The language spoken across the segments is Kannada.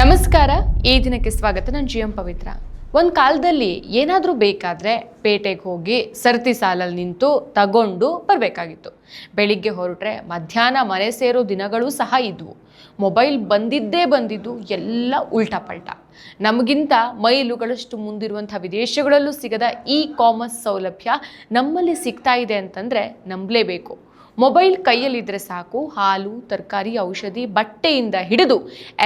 ನಮಸ್ಕಾರ, ಈ ದಿನಕ್ಕೆ ಸ್ವಾಗತ. ನಾನು ಜಿ ಎಂ ಪವಿತ್ರ. ಒಂದು ಕಾಲದಲ್ಲಿ ಏನಾದರೂ ಬೇಕಾದರೆ ಪೇಟೆಗೆ ಹೋಗಿ ಸರತಿ ಸಾಲಲ್ಲಿ ನಿಂತು ತಗೊಂಡು ಬರಬೇಕಾಗಿತ್ತು. ಬೆಳಿಗ್ಗೆ ಹೊರಟ್ರೆ ಮಧ್ಯಾಹ್ನ ಮನೆ ಸೇರೋ ದಿನಗಳು ಸಹ ಇದ್ವು. ಮೊಬೈಲ್ ಬಂದಿದ್ದೇ ಬಂದಿದ್ದು, ಎಲ್ಲ ಉಲ್ಟಾ ಪಲ್ಟಾ. ನಮಗಿಂತ ಮೈಲುಗಳಷ್ಟು ಮುಂದಿರುವಂಥ ವಿದೇಶಗಳಲ್ಲೂ ಸಿಗದ ಇ ಕಾಮರ್ಸ್ ಸೌಲಭ್ಯ ನಮ್ಮಲ್ಲಿ ಸಿಗ್ತಾ ಇದೆ ಅಂತಂದರೆ ನಂಬಲೇಬೇಕು. ಮೊಬೈಲ್ ಕೈಯಲ್ಲಿದ್ದರೆ ಸಾಕು, ಹಾಲು, ತರಕಾರಿ, ಔಷಧಿ, ಬಟ್ಟೆಯಿಂದ ಹಿಡಿದು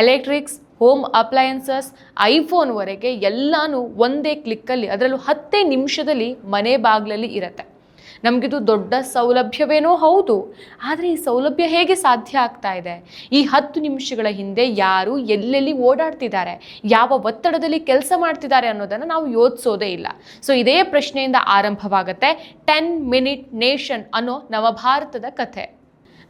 ಎಲೆಕ್ಟ್ರಿಕ್ಸ್, ಹೋಮ್ ಅಪ್ಲಯನ್ಸಸ್ ಐಫೋನ್ವರೆಗೆ ಎಲ್ಲನೂ ಒಂದೇ ಕ್ಲಿಕ್ಕಲ್ಲಿ, ಅದರಲ್ಲೂ ಹತ್ತೇ ನಿಮಿಷದಲ್ಲಿ ಮನೆ ಬಾಗಿಲಲ್ಲಿ ಇರತ್ತೆ. ನಮಗಿದು ದೊಡ್ಡ ಸೌಲಭ್ಯವೇನೋ ಹೌದು, ಆದರೆ ಈ ಸೌಲಭ್ಯ ಹೇಗೆ ಸಾಧ್ಯ ಆಗ್ತಾ ಇದೆ? ಈ ಹತ್ತು ನಿಮಿಷಗಳ ಹಿಂದೆ ಯಾರು ಎಲ್ಲೆಲ್ಲಿ ಓಡಾಡ್ತಿದ್ದಾರೆ? ಯಾವ ಒತ್ತಡದಲ್ಲಿ ಕೆಲಸ ಮಾಡ್ತಿದ್ದಾರೆ ಅನ್ನೋದನ್ನು ನಾವು ಯೋಚಿಸೋದೇ ಇಲ್ಲ. ಸೊ ಇದೇ ಪ್ರಶ್ನೆಯಿಂದ ಆರಂಭವಾಗುತ್ತೆ ಟೆನ್ ಮಿನಿಟ್ ನೇಷನ್ ಅನ್ನೋ ನವಭಾರತದ ಕಥೆ.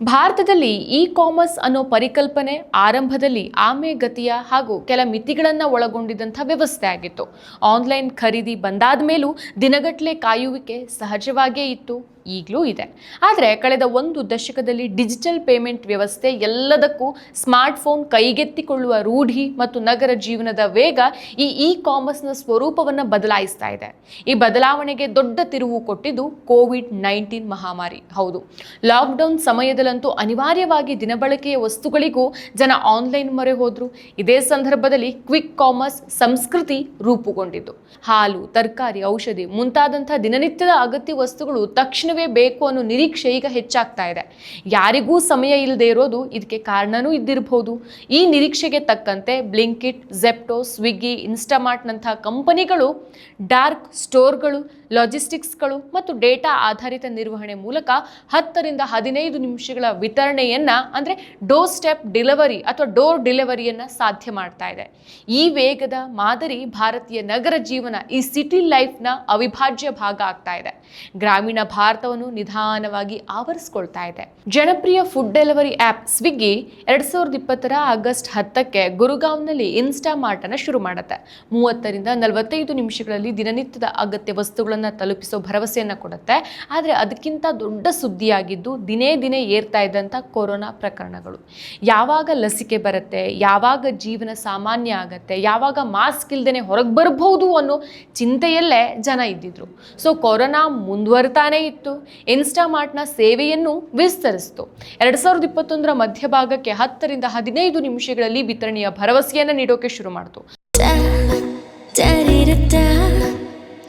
ಭಾರತದಲ್ಲಿ ಇ ಕಾಮರ್ಸ್ ಅನ್ನೋ ಪರಿಕಲ್ಪನೆ ಆರಂಭದಲ್ಲಿ ಆಮೆಗತಿಯ ಹಾಗೂ ಕೆಲ ಮಿತಿಗಳನ್ನು ಒಳಗೊಂಡಿದ್ದಂಥ ವ್ಯವಸ್ಥೆ ಆಗಿತ್ತು. ಆನ್ಲೈನ್ ಖರೀದಿ ಬಂದಾದ ಮೇಲೂ ದಿನಗಟ್ಟಲೆ ಕಾಯುವಿಕೆ ಸಹಜವಾಗೇ ಇತ್ತು, ಈಗಲೂ ಇದೆ. ಆದರೆ ಕಳೆದ ಒಂದು ದಶಕದಲ್ಲಿ ಡಿಜಿಟಲ್ ಪೇಮೆಂಟ್ ವ್ಯವಸ್ಥೆ ಎಲ್ಲದಕ್ಕೂ ಸ್ಮಾರ್ಟ್ಫೋನ್ ಕೈಗೆತ್ತಿಕೊಳ್ಳುವ ರೂಢಿ ಮತ್ತು ನಗರ ಜೀವನದ ವೇಗ ಈ ಇ ಕಾಮರ್ಸ್ನ ಸ್ವರೂಪವನ್ನು ಬದಲಾಯಿಸ್ತಾ ಇದೆ. ಈ ಬದಲಾವಣೆಗೆ ದೊಡ್ಡ ತಿರುವು ಕೊಟ್ಟಿದ್ದು ಕೋವಿಡ್ ನೈನ್ಟೀನ್ ಮಹಾಮಾರಿ. ಹೌದು, ಲಾಕ್ಡೌನ್ ಸಮಯದಲ್ಲಂತೂ ಅನಿವಾರ್ಯವಾಗಿ ದಿನಬಳಕೆಯ ವಸ್ತುಗಳಿಗೂ ಜನ ಆನ್ಲೈನ್ ಮೊರೆ ಹೋದ್ರು. ಇದೇ ಸಂದರ್ಭದಲ್ಲಿ ಕ್ವಿಕ್ ಕಾಮರ್ಸ್ ಸಂಸ್ಕೃತಿ ರೂಪುಗೊಂಡಿತು ಹಾಲು, ತರಕಾರಿ, ಔಷಧಿ ಮುಂತಾದಂತಹ ದಿನನಿತ್ಯದ ಅಗತ್ಯ ವಸ್ತುಗಳು ತಕ್ಷಣವೇ ಬೇಕು ಅನ್ನೋ ನಿರೀಕ್ಷೆ ಈಗ ಹೆಚ್ಚಾಗ್ತಾ ಇದೆ. ಯಾರಿಗೂ ಸಮಯ ಇಲ್ಲದೆ ಇರೋದು ಇದಕ್ಕೆ ಕಾರಣನೂ ಇದ್ದಿರಬಹುದು ಈ ನಿರೀಕ್ಷೆಗೆ ತಕ್ಕಂತೆ ಬ್ಲಿಂಕಿಟ್ ಜೆಪ್ಟೋ ಸ್ವಿಗ್ಗಿ ಇನ್ಸ್ಟಾಮಾರ್ಟ್ನಂತಹ ಕಂಪನಿಗಳು ಡಾರ್ಕ್ ಸ್ಟೋರ್ಗಳು ಲಾಜಿಸ್ಟಿಕ್ಸ್ಗಳು ಮತ್ತು ಡೇಟಾ ಆಧಾರಿತ ನಿರ್ವಹಣೆ ಮೂಲಕ ಹತ್ತರಿಂದ ಹದಿನೈದು ನಿಮಿಷಗಳ ವಿತರಣೆಯನ್ನ, ಅಂದರೆ ಡೋರ್ ಸ್ಟೆಪ್ ಡೆಲಿವರಿ ಅಥವಾ ಡೋರ್ ಡೆಲಿವರಿಯನ್ನ ಸಾಧ್ಯ ಮಾಡ್ತಾ ಇದೆ. ಈ ವೇಗದ ಮಾದರಿ ಭಾರತೀಯ ನಗರ ಜೀವನ, ಈ ಸಿಟಿ ಲೈಫ್ನ ಅವಿಭಾಜ್ಯ ಭಾಗ ಆಗ್ತಾ ಇದೆ. ಗ್ರಾಮೀಣ ಭಾರತವನ್ನು ನಿಧಾನವಾಗಿ ಆವರಿಸ್ಕೊಳ್ತಾ ಇದೆ. ಜನಪ್ರಿಯ ಫುಡ್ ಡೆಲಿವರಿ ಆ್ಯಪ್ ಸ್ವಿಗ್ಗಿ ಎರಡ್ ಸಾವಿರದ ಇಪ್ಪತ್ತರ ಆಗಸ್ಟ್ ಹತ್ತಕ್ಕೆ ಗುರುಗಾಂವ್ನಲ್ಲಿ ಇನ್ಸ್ಟಾಮಾರ್ಟ್ ಅನ್ನ ಶುರು ಮಾಡುತ್ತೆ. ಮೂವತ್ತರಿಂದ ನಲವತ್ತೈದು ನಿಮಿಷಗಳಲ್ಲಿ ದಿನನಿತ್ಯದ ಅಗತ್ಯ ವಸ್ತುಗಳನ್ನು ತಲುಪಿಸೋ ಭರವಸೆಯನ್ನು ಕೊಡುತ್ತೆ. ಆದರೆ ಅದಕ್ಕಿಂತ ದೊಡ್ಡ ಸುದ್ದಿಯಾಗಿದ್ದು ದಿನೇ ದಿನೇ ಏರ್ತಾ ಇದ್ದಂಥ ಕೊರೋನಾ ಪ್ರಕರಣಗಳು. ಯಾವಾಗ ಲಸಿಕೆ ಬರುತ್ತೆ, ಯಾವಾಗ ಜೀವನ ಸಾಮಾನ್ಯ ಆಗುತ್ತೆ, ಯಾವಾಗ ಮಾಸ್ಕ್ ಇಲ್ದೇ ಹೊರಗೆ ಬರಬಹುದು ಅನ್ನೋ ಚಿಂತೆಯಲ್ಲೇ ಜನ ಇದ್ದಿದ್ರು. ಸೊ ಕೊರೋನಾ ಮುಂದುವರ್ತಾನೇ ಇತ್ತು. ಇನ್ಸ್ಟಾಮಾರ್ಟ್ನ ಸೇವೆಯನ್ನು ವಿಸ್ತರಿಸಿತು. ಎರಡು ಸಾವಿರದ ಇಪ್ಪತ್ತೊಂದರ ಮಧ್ಯಭಾಗಕ್ಕೆ ಹತ್ತರಿಂದ ಹದಿನೈದು ನಿಮಿಷಗಳಲ್ಲಿ ವಿತರಣೆಯ ಭರವಸೆಯನ್ನು ನೀಡೋಕೆ ಶುರು ಮಾಡಿತು.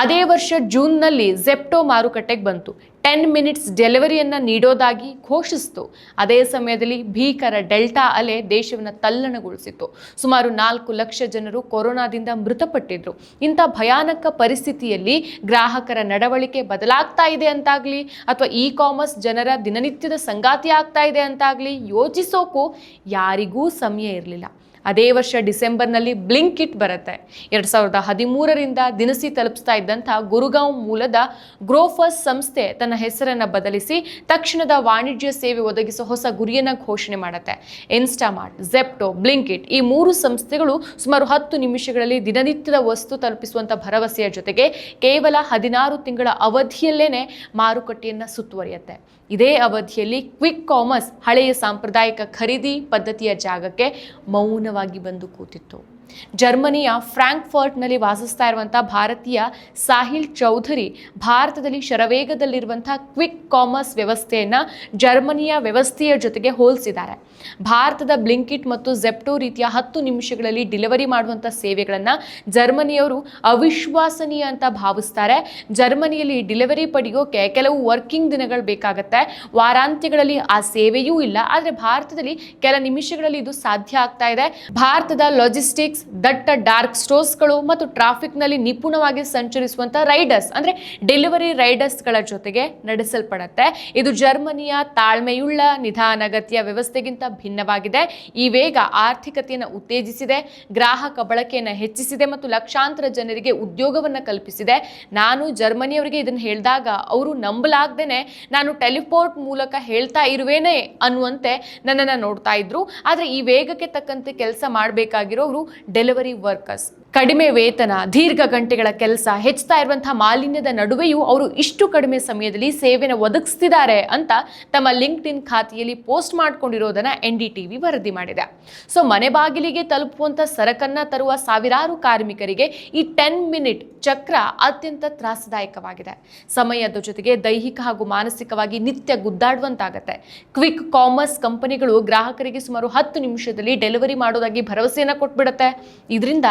ಅದೇ ವರ್ಷ ಜೂನ್ನಲ್ಲಿ ಜೆಪ್ಟೋ ಮಾರುಕಟ್ಟೆಗೆ ಬಂತು. ಟೆನ್ ಮಿನಿಟ್ಸ್ ಡೆಲಿವರಿಯನ್ನು ನೀಡೋದಾಗಿ ಘೋಷಿಸಿತು. ಅದೇ ಸಮಯದಲ್ಲಿ ಭೀಕರ ಡೆಲ್ಟಾ ಅಲೆ ದೇಶವನ್ನು ತಲ್ಲಣಗೊಳಿಸಿತು ಸುಮಾರು ನಾಲ್ಕು ಲಕ್ಷ ಜನರು ಕೊರೋನಾದಿಂದ ಮೃತಪಟ್ಟಿದ್ರು. ಇಂಥ ಭಯಾನಕ ಪರಿಸ್ಥಿತಿಯಲ್ಲಿ ಗ್ರಾಹಕರ ನಡವಳಿಕೆ ಬದಲಾಗ್ತಾ ಇದೆ ಅಂತಾಗಲಿ, ಅಥವಾ ಇ ಕಾಮರ್ಸ್ ಜನರ ದಿನನಿತ್ಯದ ಸಂಗಾತಿ ಆಗ್ತಾ ಇದೆ ಅಂತಾಗ್ಲಿ ಯೋಚಿಸೋಕು ಯಾರಿಗೂ ಸಮಯ ಇರಲಿಲ್ಲ. ಅದೇ ವರ್ಷ ಡಿಸೆಂಬರ್ನಲ್ಲಿ ಬ್ಲಿಂಕ್ ಇಟ್ ಬರುತ್ತೆ. ಎರಡು ಸಾವಿರದ ಹದಿಮೂರರಿಂದ ದಿನಸಿ ತಲುಪಿಸ್ತಾ ಇದ್ದಂಥ ಗುರುಗಾಂವ್ ಮೂಲದ ಗ್ರೋಫರ್ಸ್ ಸಂಸ್ಥೆ ತನ್ನ ಹೆಸರನ್ನು ಬದಲಿಸಿ ತಕ್ಷಣದ ವಾಣಿಜ್ಯ ಸೇವೆ ಒದಗಿಸೋ ಹೊಸ ಗುರಿಯನ್ನು ಘೋಷಣೆ ಮಾಡುತ್ತೆ. ಇನ್ಸ್ಟಾಮಾರ್ಟ್, ಜೆಪ್ಟೋ ಇಟ್ ಈ ಮೂರು ಸಂಸ್ಥೆಗಳು ಸುಮಾರು ಹತ್ತು ನಿಮಿಷಗಳಲ್ಲಿ ದಿನನಿತ್ಯದ ವಸ್ತು ತಲುಪಿಸುವಂಥ ಭರವಸೆಯ ಜೊತೆಗೆ ಕೇವಲ ಹದಿನಾರು ತಿಂಗಳ ಅವಧಿಯಲ್ಲೇ ಮಾರುಕಟ್ಟೆಯನ್ನು ಸುತ್ತುವರಿಯುತ್ತೆ. ಇದೇ ಅವಧಿಯಲ್ಲಿ ಕ್ವಿಕ್ ಕಾಮರ್ಸ್ ಹಳೆಯ ಸಾಂಪ್ರದಾಯಿಕ ಖರೀದಿ ಪದ್ಧತಿಯ ಜಾಗಕ್ಕೆ ಮೌನವಾಗಿ ಬಂದು ಕೂತಿತ್ತು. ಜರ್ಮನಿಯ ಫ್ರಾಂಕ್ಫರ್ಟ್ನಲ್ಲಿ ವಾಸಿಸ್ತಾ ಇರುವಂಥ ಭಾರತೀಯ ಸಾಹಿಲ್ ಚೌಧರಿ ಭಾರತದಲ್ಲಿ ಶರವೇಗದಲ್ಲಿರುವಂಥ ಕ್ವಿಕ್ ಕಾಮರ್ಸ್ ವ್ಯವಸ್ಥೆಯನ್ನು ಜರ್ಮನಿಯ ವ್ಯವಸ್ಥೆಯ ಜೊತೆಗೆ ಹೋಲಿಸಿದ್ದಾರೆ. ಭಾರತದ ಬ್ಲಿಂಕಿಟ್ ಮತ್ತು ಜೆಪ್ಟೋ ರೀತಿಯ ಹತ್ತು ನಿಮಿಷಗಳಲ್ಲಿ ಡೆಲಿವರಿ ಮಾಡುವಂಥ ಸೇವೆಗಳನ್ನು ಜರ್ಮನಿಯವರು ಅವಿಶ್ವಾಸನೀಯ ಅಂತ ಭಾವಿಸ್ತಾರೆ. ಜರ್ಮನಿಯಲ್ಲಿ ಡೆಲಿವರಿ ಪಡೆಯೋಕೆ ಕೆಲವು ವರ್ಕಿಂಗ್ ದಿನಗಳು ಬೇಕಾಗುತ್ತೆ. ವಾರಾಂತ್ಯಗಳಲ್ಲಿ ಆ ಸೇವೆಯೂ ಇಲ್ಲ. ಆದರೆ ಭಾರತದಲ್ಲಿ ಕೆಲ ನಿಮಿಷಗಳಲ್ಲಿ ಇದು ಸಾಧ್ಯ ಆಗ್ತಾ ಇದೆ. ಭಾರತದ ಲಾಜಿಸ್ಟಿಕ್ಸ್ ದಟ್ಟ ಡಾರ್ಕ್ ಸ್ಟೋರ್ಸ್ಗಳು ಮತ್ತು ಟ್ರಾಫಿಕ್ನಲ್ಲಿ ನಿಪುಣವಾಗಿ ಸಂಚರಿಸುವಂಥ ರೈಡರ್ಸ್, ಅಂದರೆ ಡೆಲಿವರಿ ರೈಡರ್ಸ್ಗಳ ಜೊತೆಗೆ ನಡೆಸಲ್ಪಡುತ್ತೆ. ಇದು ಜರ್ಮನಿಯ ತಾಳ್ಮೆಯುಳ್ಳ ನಿಧಾನಗತಿಯ ವ್ಯವಸ್ಥೆಗಿಂತ ಭಿನ್ನವಾಗಿದೆ. ಈ ವೇಗ ಆರ್ಥಿಕತೆಯನ್ನು ಉತ್ತೇಜಿಸಿದೆ, ಗ್ರಾಹಕ ಬಳಕೆಯನ್ನು ಹೆಚ್ಚಿಸಿದೆ ಮತ್ತು ಲಕ್ಷಾಂತರ ಜನರಿಗೆ ಉದ್ಯೋಗವನ್ನು ಕಲ್ಪಿಸಿದೆ. ನಾನು ಜರ್ಮನಿಯವರಿಗೆ ಇದನ್ನು ಹೇಳಿದಾಗ ಅವರು ನಂಬಲಾಗ್ದೇನೆ ನಾನು ಟೆಲಿಪೋರ್ಟ್ ಮೂಲಕ ಹೇಳ್ತಾ ಇರುವೇನೆ ಅನ್ನುವಂತೆ ನನ್ನನ್ನು ನೋಡ್ತಾ ಇದ್ರು. ಆದರೆ ಈ ವೇಗಕ್ಕೆ ತಕ್ಕಂತೆ ಕೆಲಸ ಮಾಡಬೇಕಾಗಿರೋರು ಡೆಲಿವರಿ ವರ್ಕರ್ಸ್ ಕಡಿಮೆ ವೇತನ, ದೀರ್ಘ ಗಂಟೆಗಳ ಕೆಲಸ, ಹೆಚ್ಚುತ್ತಾ ಇರುವಂತಹ ಮಾಲಿನ್ಯದ ನಡುವೆಯೂ ಅವರು ಇಷ್ಟು ಕಡಿಮೆ ಸಮಯದಲ್ಲಿ ಸೇವೆನ ಒದಗಿಸ್ತಿದ್ದಾರೆ ಅಂತ ತಮ್ಮ ಲಿಂಕ್ಡ್ ಇನ್ ಖಾತೆಯಲ್ಲಿ ಪೋಸ್ಟ್ ಮಾಡಿಕೊಂಡಿರೋದನ್ನ ಎನ್ ಡಿ ಟಿವಿ ವರದಿ ಮಾಡಿದೆ. ಸೊ, ಮನೆ ಬಾಗಿಲಿಗೆ ತಲುಪುವಂತ ಸರಕನ್ನ ತರುವ ಸಾವಿರಾರು ಕಾರ್ಮಿಕರಿಗೆ ಈ ಟೆನ್ ಮಿನಿಟ್ ಚಕ್ರ ಅತ್ಯಂತ ತ್ರಾಸದಾಯಕವಾಗಿದೆ. ಸಮಯದ ಜೊತೆಗೆ ದೈಹಿಕ ಹಾಗೂ ಮಾನಸಿಕವಾಗಿ ನಿತ್ಯ ಗುದ್ದಾಡುವಂತಾಗತ್ತೆ. ಕ್ವಿಕ್ ಕಾಮರ್ಸ್ ಕಂಪನಿಗಳು ಗ್ರಾಹಕರಿಗೆ ಸುಮಾರು ಹತ್ತು ನಿಮಿಷದಲ್ಲಿ ಡೆಲಿವರಿ ಮಾಡೋದಾಗಿ ಭರವಸೆಯನ್ನು ಕೊಟ್ಬಿಡುತ್ತೆ. ಇದರಿಂದ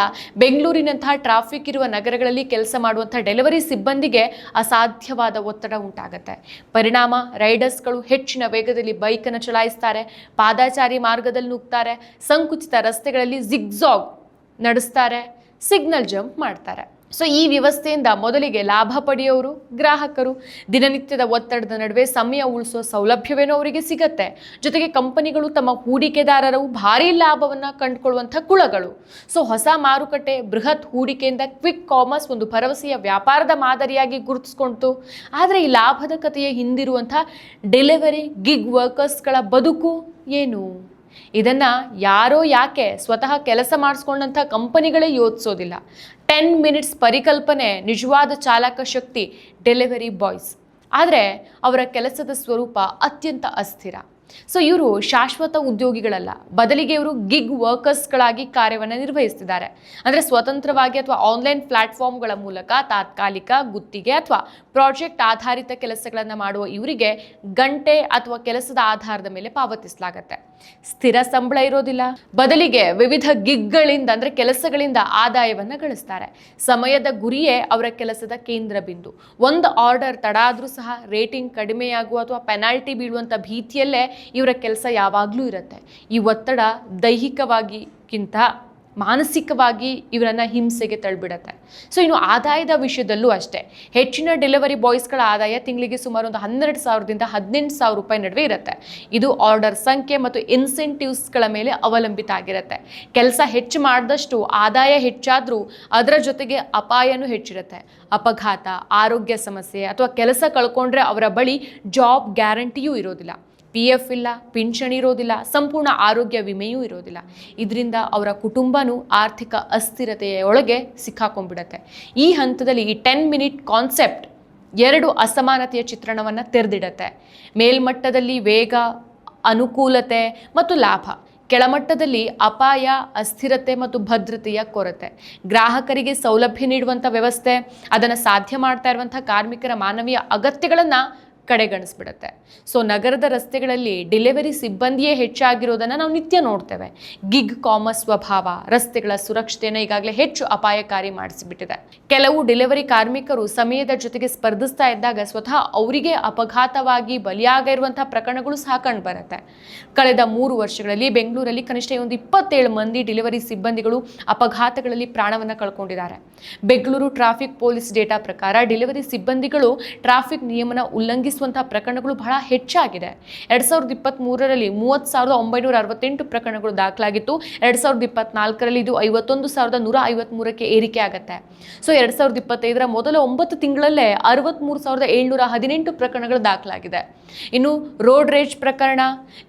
ಬೆಂಗಳೂರಿನಂತಹ ಟ್ರಾಫಿಕ್ ಇರುವ ನಗರಗಳಲ್ಲಿ ಕೆಲಸ ಮಾಡುವಂಥ ಡೆಲಿವರಿ ಸಿಬ್ಬಂದಿಗೆ ಅಸಾಧ್ಯವಾದ ಒತ್ತಡ ಉಂಟಾಗುತ್ತೆ. ಪರಿಣಾಮ ರೈಡರ್ಸ್ಗಳು ಹೆಚ್ಚಿನ ವೇಗದಲ್ಲಿ ಬೈಕನ್ನು ಚಲಾಯಿಸ್ತಾರೆ, ಪಾದಾಚಾರಿ ಮಾರ್ಗದಲ್ಲಿ ನುಗ್ತಾರೆ, ಸಂಕುಚಿತ ರಸ್ತೆಗಳಲ್ಲಿ ಜಿಗ್ಜಾಗ್ ನಡೆಸ್ತಾರೆ ಸಿಗ್ನಲ್ ಜಂಪ್ ಮಾಡ್ತಾರೆ. ಸೊ ಈ ವ್ಯವಸ್ಥೆಯಿಂದ ಮೊದಲಿಗೆ ಲಾಭ ಪಡೆಯೋರು, ಗ್ರಾಹಕರು, ದಿನನಿತ್ಯದ ಒತ್ತಡದ ನಡುವೆ ಸಮಯ ಉಳಿಸೋ ಸೌಲಭ್ಯವೇನೋ ಅವರಿಗೆ ಸಿಗತ್ತೆ. ಜೊತೆಗೆ ಕಂಪನಿಗಳು ತಮ್ಮ ಹೂಡಿಕೆದಾರರು ಭಾರಿ ಲಾಭವನ್ನು ಕಂಡುಕೊಳ್ಳುವಂಥ ಕುಳಗಳು. ಸೊ ಹೊಸ ಮಾರುಕಟ್ಟೆ, ಬೃಹತ್ ಹೂಡಿಕೆಯಿಂದ ಕ್ವಿಕ್ ಕಾಮರ್ಸ್ ಒಂದು ಭರವಸೆಯ ವ್ಯಾಪಾರದ ಮಾದರಿಯಾಗಿ ಗುರುತಿಸ್ಕೊಂತು ಆದರೆ ಈ ಲಾಭದ ಕಥೆಯ ಹಿಂದಿರುವಂಥ ಡೆಲಿವರಿ ಗಿಗ್ ವರ್ಕರ್ಸ್ಗಳ ಬದುಕು ಏನು? ಇದನ್ನ ಯಾರೋ ಯಾಕೆ ಸ್ವತಃ ಕೆಲಸ ಮಾಡಿಸ್ಕೊಂಡಂಥ ಕಂಪನಿಗಳೇ ಯೋಚಿಸೋದಿಲ್ಲ. ಟೆನ್ ಮಿನಿಟ್ಸ್ ಪರಿಕಲ್ಪನೆ, ನಿಜವಾದ ಚಾಲಕ ಶಕ್ತಿ, ಡೆಲಿವರಿ ಬಾಯ್ಸ್. ಆದರೆ ಅವರ ಕೆಲಸದ ಸ್ವರೂಪ ಅತ್ಯಂತ ಅಸ್ಥಿರ. ಸೊ ಇವರು ಶಾಶ್ವತ ಉದ್ಯೋಗಿಗಳಲ್ಲ. ಬದಲಿಗೆ ಇವರು ಗಿಗ್ ವರ್ಕರ್ಸ್ಗಳಾಗಿ ಕಾರ್ಯವನ್ನು ನಿರ್ವಹಿಸ್ತಿದ್ದಾರೆ. ಅಂದರೆ ಸ್ವತಂತ್ರವಾಗಿ ಅಥವಾ ಆನ್ಲೈನ್ ಪ್ಲಾಟ್ಫಾರ್ಮ್ಗಳ ಮೂಲಕ ತಾತ್ಕಾಲಿಕ ಗುತ್ತಿಗೆ ಅಥವಾ ಪ್ರಾಜೆಕ್ಟ್ ಆಧಾರಿತ ಕೆಲಸಗಳನ್ನು ಮಾಡುವ ಇವರಿಗೆ ಗಂಟೆ ಅಥವಾ ಕೆಲಸದ ಆಧಾರದ ಮೇಲೆ ಪಾವತಿಸಲಾಗತ್ತೆ. ಸ್ಥಿರ ಸಂಬಳ ಇರೋದಿಲ್ಲ. ಬದಲಿಗೆ ವಿವಿಧ ಗಿಗ್ಗಳಿಂದ ಅಂದರೆ ಕೆಲಸಗಳಿಂದ ಆದಾಯವನ್ನು ಗಳಿಸ್ತಾರೆ. ಸಮಯದ ಗುರಿಯೇ ಅವರ ಕೆಲಸದ ಕೇಂದ್ರ ಬಿಂದು. ಒಂದು ಆರ್ಡರ್ ತಡ ಆದರೂ ಸಹ ರೇಟಿಂಗ್ ಕಡಿಮೆಯಾಗುವ ಅಥವಾ ಪೆನಾಲ್ಟಿ ಬೀಳುವಂಥ ಭೀತಿಯಲ್ಲೇ ಇವರ ಕೆಲಸ ಯಾವಾಗಲೂ ಇರುತ್ತೆ. ಈ ಒತ್ತಡ ದೈಹಿಕವಾಗಿಗಿಂತ ಮಾನಸಿಕವಾಗಿ ಇವರನ್ನು ಹಿಂಸೆಗೆ ತಳ್ಬಿಡತ್ತೆ. ಸೊ ಇನ್ನು ಆದಾಯದ ವಿಷಯದಲ್ಲೂ ಅಷ್ಟೇ. ಹೆಚ್ಚಿನ ಡೆಲಿವರಿ ಬಾಯ್ಸ್ಗಳ ಆದಾಯ ತಿಂಗಳಿಗೆ ಸುಮಾರು ಒಂದು ಹನ್ನೆರಡು ಸಾವಿರದಿಂದ ಹದಿನೆಂಟು ಸಾವಿರ ರೂಪಾಯಿ ನಡುವೆ ಇರುತ್ತೆ. ಇದು ಆರ್ಡರ್ ಸಂಖ್ಯೆ ಮತ್ತು ಇನ್ಸೆಂಟಿವ್ಸ್ಗಳ ಮೇಲೆ ಅವಲಂಬಿತ ಆಗಿರುತ್ತೆ. ಕೆಲಸ ಹೆಚ್ಚು ಮಾಡಿದಷ್ಟು ಆದಾಯ ಹೆಚ್ಚಾದರೂ ಅದರ ಜೊತೆಗೆ ಅಪಾಯನೂ ಹೆಚ್ಚಿರುತ್ತೆ. ಅಪಘಾತ, ಆರೋಗ್ಯ ಸಮಸ್ಯೆ ಅಥವಾ ಕೆಲಸ ಕಳ್ಕೊಂಡ್ರೆ ಅವರ ಬಳಿ ಜಾಬ್ ಗ್ಯಾರಂಟಿಯೂ ಇರೋದಿಲ್ಲ. ಪಿ ಎಫ್ ಇಲ್ಲ, ಪಿಂಚಣಿ ಇರೋದಿಲ್ಲ, ಸಂಪೂರ್ಣ ಆರೋಗ್ಯ ವಿಮೆಯೂ ಇರೋದಿಲ್ಲ. ಇದರಿಂದ ಅವರ ಕುಟುಂಬನೂ ಆರ್ಥಿಕ ಅಸ್ಥಿರತೆಯ ಒಳಗೆ ಸಿಕ್ಕಾಕೊಂಡ್ಬಿಡತ್ತೆ. ಈ ಹಂತದಲ್ಲಿ ಈ ಟೆನ್ ಮಿನಿಟ್ ಕಾನ್ಸೆಪ್ಟ್ ಎರಡು ಅಸಮಾನತೆಯ ಚಿತ್ರಣವನ್ನು ತೆರೆದಿಡತ್ತೆ. ಮೇಲ್ಮಟ್ಟದಲ್ಲಿ ವೇಗ, ಅನುಕೂಲತೆ ಮತ್ತು ಲಾಭ. ಕೆಳಮಟ್ಟದಲ್ಲಿ ಅಪಾಯ, ಅಸ್ಥಿರತೆ ಮತ್ತು ಭದ್ರತೆಯ ಕೊರತೆ. ಗ್ರಾಹಕರಿಗೆ ಸೌಲಭ್ಯ ನೀಡುವಂಥ ವ್ಯವಸ್ಥೆ, ಅದನ್ನು ಸಾಧ್ಯ ಮಾಡ್ತಾ ಇರುವಂಥ ಕಾರ್ಮಿಕರ ಮಾನವೀಯ ಅಗತ್ಯಗಳನ್ನು ಕಡೆಗಣಿಸ್ಬಿಡುತ್ತೆ. ಸೊ ನಗರದ ರಸ್ತೆಗಳಲ್ಲಿ ಡೆಲಿವರಿ ಸಿಬ್ಬಂದಿಯೇ ಹೆಚ್ಚಾಗಿರೋದನ್ನು ನಾವು ನಿತ್ಯ ನೋಡ್ತೇವೆ. ಗಿಗ್ ಕಾಮರ್ಸ್ ಸ್ವಭಾವ, ರಸ್ತೆಗಳ ಸುರಕ್ಷತೆಯನ್ನು ಈಗಾಗಲೇ ಹೆಚ್ಚು ಅಪಾಯಕಾರಿ ಮಾಡಿಸಿಬಿಟ್ಟಿದೆ. ಕೆಲವು ಡೆಲಿವರಿ ಕಾರ್ಮಿಕರು ಸಮಯದ ಜೊತೆಗೆ ಸ್ಪರ್ಧಿಸ್ತಾ ಇದ್ದಾಗ ಸ್ವತಃ ಅವರಿಗೆ ಅಪಘಾತವಾಗಿ ಬಲಿಯಾಗಿರುವಂತಹ ಪ್ರಕರಣಗಳು ಸಹ ಕಂಡು ಬರುತ್ತೆ. ಕಳೆದ ಮೂರು ವರ್ಷಗಳಲ್ಲಿ ಬೆಂಗಳೂರಲ್ಲಿ ಕನಿಷ್ಠ ಒಂದು ಇಪ್ಪತ್ತೇಳು ಮಂದಿ ಡೆಲಿವರಿ ಸಿಬ್ಬಂದಿಗಳು ಅಪಘಾತಗಳಲ್ಲಿ ಪ್ರಾಣವನ್ನು ಕಳ್ಕೊಂಡಿದ್ದಾರೆ. ಬೆಂಗಳೂರು ಟ್ರಾಫಿಕ್ ಪೊಲೀಸ್ ಡೇಟಾ ಪ್ರಕಾರ ಡೆಲಿವರಿ ಸಿಬ್ಬಂದಿಗಳು ಟ್ರಾಫಿಕ್ ನಿಯಮನ ಉಲ್ಲಂಘಿಸುವಂತಹ ಪ್ರಕರಣಗಳು ಬಹಳ ಹೆಚ್ಚಾಗಿದೆ. ಎರಡ್ ಸಾವಿರದ ಇಪ್ಪತ್ತ್ ಮೂರರಲ್ಲಿ ಮೂವತ್ತು ಸಾವಿರದ ಒಂಬೈನೂರ ಅರವತ್ತೆಂಟು ಪ್ರಕರಣಗಳು ದಾಖಲಾಗಿತ್ತು. ಎರಡ್ ಸಾವಿರದ ಇಪ್ಪತ್ನಾಲ್ಕರಲ್ಲಿ ಇದು ಐವತ್ತೊಂದು ಸಾವಿರದ ನೂರ ಐವತ್ಮೂರಕ್ಕೆ ಏರಿಕೆ ಆಗುತ್ತೆ. ಸೊ ಎರಡ್ ಸಾವಿರದ ಇಪ್ಪತ್ತೈದರ ಮೊದಲ ಒಂಬತ್ತು ತಿಂಗಳಲ್ಲೇ ಅರವತ್ತ್ಮೂರು ಸಾವಿರದ ಏಳ್ನೂರ ಹದಿನೆಂಟು ಪ್ರಕರಣಗಳು ದಾಖಲಾಗಿದೆ. ಇನ್ನು ರೋಡ್ ರೇಜ್ ಪ್ರಕರಣ,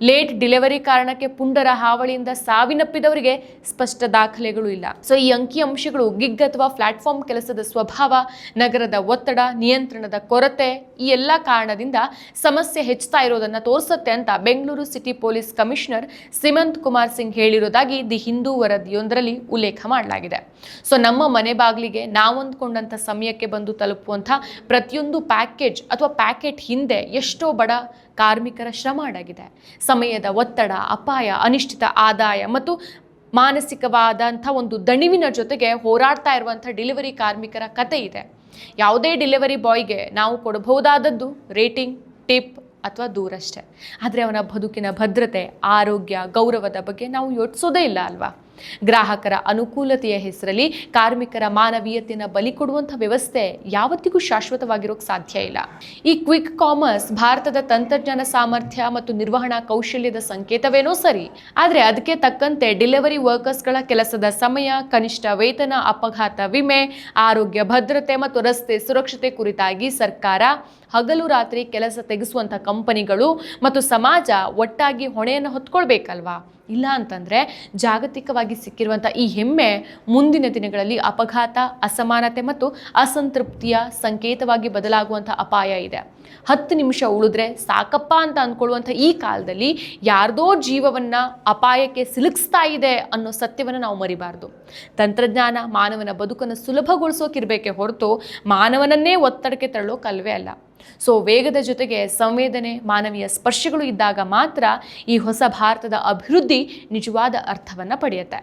ಲೇಟ್ ಡೆಲಿವರಿ ಕಾರಣಕ್ಕೆ ಪುಂಡರ ಹಾವಳಿಯಿಂದ ಸಾವಿನಪ್ಪಿದವರಿಗೆ ಸ್ಪಷ್ಟ ದಾಖಲೆಗಳು ಇಲ್ಲ. ಸೊ, ಈ ಅಂಕಿ ಅಂಶಗಳು ಗಿಗ್ ಅಥವಾ ಪ್ಲಾಟ್ಫಾರ್ಮ್ ಕೆಲಸದ ಸ್ವಭಾವ, ನಗರದ ಒತ್ತಡ, ನಿಯಂತ್ರಣದ ಕೊರತೆ, ಈ ಎಲ್ಲ ಕಾರಣದಿಂದ ಸಮಸ್ಯೆ ಹೆಚ್ಚುತ್ತಾ ಇರೋದನ್ನ ತೋರಿಸುತ್ತೆ ಅಂತ Bengaluru city police commissioner Seemant Kumar Singh ಹೇಳಿರೋದಾಗಿ the Hindu ವರದಿಯೊಂದರಲ್ಲಿ ಉಲ್ಲೇಖ ಮಾಡಲಾಗಿದೆ. ಸೊ, ನಮ್ಮ ಮನೆ ಬಾಗಿಲಿಗೆ ನಾವೊಂದ್ಕೊಂಡಂಥ ಸಮಯಕ್ಕೆ ಬಂದು ತಲುಪುವಂಥ ಪ್ರತಿಯೊಂದು ಪ್ಯಾಕೇಜ್ ಅಥವಾ ಪ್ಯಾಕೆಟ್ ಹಿಂದೆ ಎಷ್ಟೋ ಬಡ ಕಾರ್ಮಿಕರ ಶ್ರಮ ಅಡಗಿದೆ. ಸಮಯದ ಒತ್ತಡ, ಅಪಾಯ, ಅನಿಶ್ಚಿತ ಆದಾಯ ಮತ್ತು ಮಾನಸಿಕವಾದಂಥ ಒಂದು ದಣಿವಿನ ಜೊತೆಗೆ ಹೋರಾಡ್ತಾ ಇರುವಂಥ ಡೆಲಿವರಿ ಕಾರ್ಮಿಕರ ಕತೆ ಇದೆ. ಯಾವುದೇ ಡೆಲಿವರಿ ಬಾಯ್ಗೆ ನಾವು ಕೊಡಬಹುದಾದದ್ದು ರೇಟಿಂಗ್, ಟಿಪ್ ಅಥವಾ ದೂರಷ್ಟೇ ಆದರೆ ಅವನ ಬದುಕಿನ ಭದ್ರತೆ, ಆರೋಗ್ಯ, ಗೌರವದ ಬಗ್ಗೆ ನಾವು ಯೋಚಿಸೋದೇ ಇಲ್ಲ ಅಲ್ವಾ? ಗ್ರಾಹಕರ ಅನುಕೂಲತೆಯ ಹೆಸರಲ್ಲಿ ಕಾರ್ಮಿಕರ ಮಾನವೀಯತೆಯನ್ನು ಬಲಿ ಕೊಡುವಂಥ ವ್ಯವಸ್ಥೆ ಯಾವತ್ತಿಗೂ ಶಾಶ್ವತವಾಗಿರೋಕ್ಕೆ ಸಾಧ್ಯ ಇಲ್ಲ. ಈ ಕ್ವಿಕ್ ಕಾಮರ್ಸ್ ಭಾರತದ ತಂತ್ರಜ್ಞಾನ ಸಾಮರ್ಥ್ಯ ಮತ್ತು ನಿರ್ವಹಣಾ ಕೌಶಲ್ಯದ ಸಂಕೇತವೇನೋ ಸರಿ, ಆದರೆ ಅದಕ್ಕೆ ತಕ್ಕಂತೆ ಡೆಲಿವರಿ ವರ್ಕರ್ಸ್ಗಳ ಕೆಲಸದ ಸಮಯ, ಕನಿಷ್ಠ ವೇತನ, ಅಪಘಾತ ವಿಮೆ, ಆರೋಗ್ಯ ಭದ್ರತೆ ಮತ್ತು ರಸ್ತೆ ಸುರಕ್ಷತೆ ಕುರಿತಾಗಿ ಸರ್ಕಾರ ಹಗಲು ರಾತ್ರಿ ಕೆಲಸ ತೆಗೆಸುವಂಥ ಕಂಪನಿಗಳು ಮತ್ತು ಸಮಾಜ ಒಟ್ಟಾಗಿ ಹೊಣೆಯನ್ನು ಹೊತ್ಕೊಳ್ಬೇಕಲ್ವಾ? ಇಲ್ಲ ಅಂತಂದರೆ ಜಾಗತಿಕವಾಗಿ ಸಿಕ್ಕಿರುವಂಥ ಈ ಹೆಮ್ಮೆ ಮುಂದಿನ ದಿನಗಳಲ್ಲಿ ಅಪಘಾತ, ಅಸಮಾನತೆ ಮತ್ತು ಅಸಂತೃಪ್ತಿಯ ಸಂಕೇತವಾಗಿ ಬದಲಾಗುವಂಥ ಅಪಾಯ ಇದೆ. ಹತ್ತು ನಿಮಿಷ ಉಳಿದ್ರೆ ಸಾಕಪ್ಪ ಅಂತ ಅಂದ್ಕೊಳ್ಳುವಂಥ ಈ ಕಾಲದಲ್ಲಿ ಯಾರ್ದೋ ಜೀವವನ್ನು ಅಪಾಯಕ್ಕೆ ಸಿಲುಕಿಸ್ತಾ ಇದೆ ಅನ್ನೋ ಸತ್ಯವನ್ನು ನಾವು ಮರಿಬಾರ್ದು. ತಂತ್ರಜ್ಞಾನ ಮಾನವನ ಬದುಕನ್ನು ಸುಲಭಗೊಳಿಸೋಕಿರಬೇಕೆ ಹೊರತು ಮಾನವನನ್ನೇ ಒತ್ತಡಕ್ಕೆ ತಳ್ಳೋಕಲ್ವೇ ಅಲ್ಲ. ಸೊ ವೇಗದ ಜೊತೆಗೆ ಸಂವೇದನೆ, ಮಾನವೀಯ ಸ್ಪರ್ಶಗಳು ಇದ್ದಾಗ ಮಾತ್ರ ಈ ಹೊಸ ಭಾರತದ ಅಭಿವೃದ್ಧಿ ನಿಜವಾದ ಅರ್ಥವನ್ನು ಪಡೆಯುತ್ತೆ.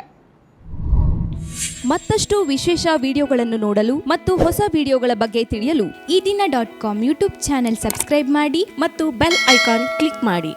ಮತ್ತಷ್ಟು ವಿಶೇಷ ವಿಡಿಯೋಗಳನ್ನು ನೋಡಲು ಮತ್ತು ಹೊಸ ವಿಡಿಯೋಗಳ ಬಗ್ಗೆ ತಿಳಿಯಲು Ee Dina dot com YouTube channel subscribe ಮಾಡಿ ಮತ್ತು ಬೆಲ್ ಐಕಾನ್ ಕ್ಲಿಕ್ ಮಾಡಿ.